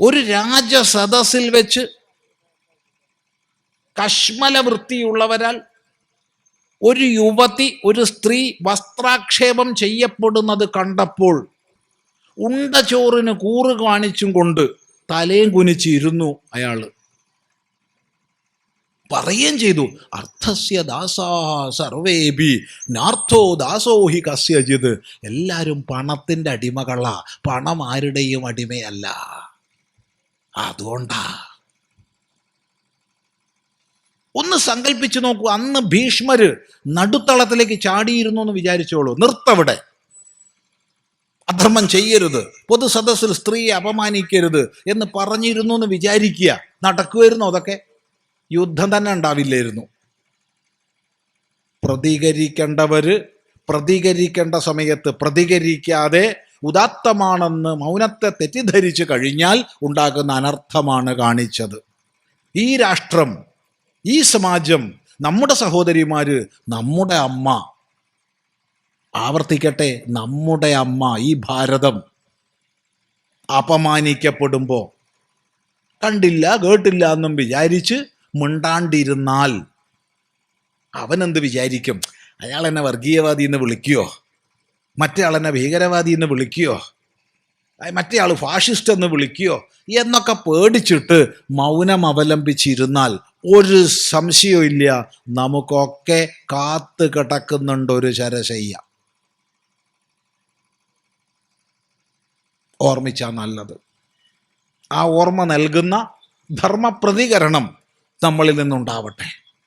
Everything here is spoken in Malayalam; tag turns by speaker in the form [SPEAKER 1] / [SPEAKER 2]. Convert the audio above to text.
[SPEAKER 1] ഒരു രാജസദസ്സിൽ വെച്ച് കശ്മല വൃത്തിയുള്ളവരാൽ ഒരു യുവതി ഒരു സ്ത്രീ വസ്ത്രാക്ഷേപം ചെയ്യപ്പെടുന്നത് കണ്ടപ്പോൾ ഉണ്ട ചോറിന് കൂറ് കാണിച്ചും കൊണ്ട് തലയും കുനിച്ചിരുന്നു അയാൾ. പറയുകയും ചെയ്തു അർത്ഥസ്യ ദാസാ സർവേബി നാർത്ഥോ ദാസോ ഹി കസ്യജിത് എല്ലാവരും പണത്തിന്റെ അടിമകളാ പണം ആരുടെയും അടിമയല്ല. അതുകൊണ്ടാ. ഒന്ന് സങ്കല്പിച്ചു നോക്കൂ അന്ന് ഭീഷ്മര് നടുത്തളത്തിലേക്ക് ചാടിയിരുന്നു എന്ന് വിചാരിച്ചോളൂ. നിർത്തവിടെ. അധർമ്മം ചെയ്യരുത്. പൊതുസദസ്സിൽ സ്ത്രീയെ അപമാനിക്കരുത് എന്ന് പറഞ്ഞിരുന്നു എന്ന് വിചാരിക്കുക. നടക്കുമായിരുന്നു അതൊക്കെ? യുദ്ധം തന്നെ ഉണ്ടാവില്ലായിരുന്നു. പ്രതികരിക്കേണ്ടവര് പ്രതികരിക്കേണ്ട സമയത്ത് പ്രതികരിക്കാതെ ഉദാത്തമാണെന്ന് മൗനത്തെ തെറ്റിദ്ധരിച്ചു കഴിഞ്ഞാൽ ഉണ്ടാകുന്ന അനർത്ഥമാണ് കാണിച്ചത്. ഈ രാഷ്ട്രം ഈ സമാജം നമ്മുടെ സഹോദരിമാർ നമ്മുടെ അമ്മ. ആവർത്തിക്കട്ടെ നമ്മുടെ അമ്മ ഈ ഭാരതം അപമാനിക്കപ്പെടുമ്പോൾ കണ്ടില്ല കേട്ടില്ല എന്നും വിചാരിച്ച് മിണ്ടാണ്ടിരുന്നാൽ അവനെന്ത് വിചാരിക്കും? അയാൾ എന്നെ വർഗീയവാദി എന്ന് വിളിക്കുകയോ മറ്റേ ആളെന്നെ ഭീകരവാദി എന്ന് വിളിക്കുകയോ അയ് മറ്റേ ആൾ ഫാഷിസ്റ്റ് എന്ന് വിളിക്കുകയോ എന്നൊക്കെ പേടിച്ചിട്ട് മൗനം അവലംബിച്ചിരുന്നാൽ ഒരു സംശയവും ഇല്ല. നമുക്കൊക്കെ കാത്തു കിടക്കുന്നുണ്ട് ഒരു ശരശയ്യ. ഓർമ്മിച്ചാൽ നല്ലത്. ആ ഓർമ്മ നൽകുന്ന ധർമ്മപ്രതികരണം നമ്മളിൽ നിന്നുണ്ടാവട്ടെ.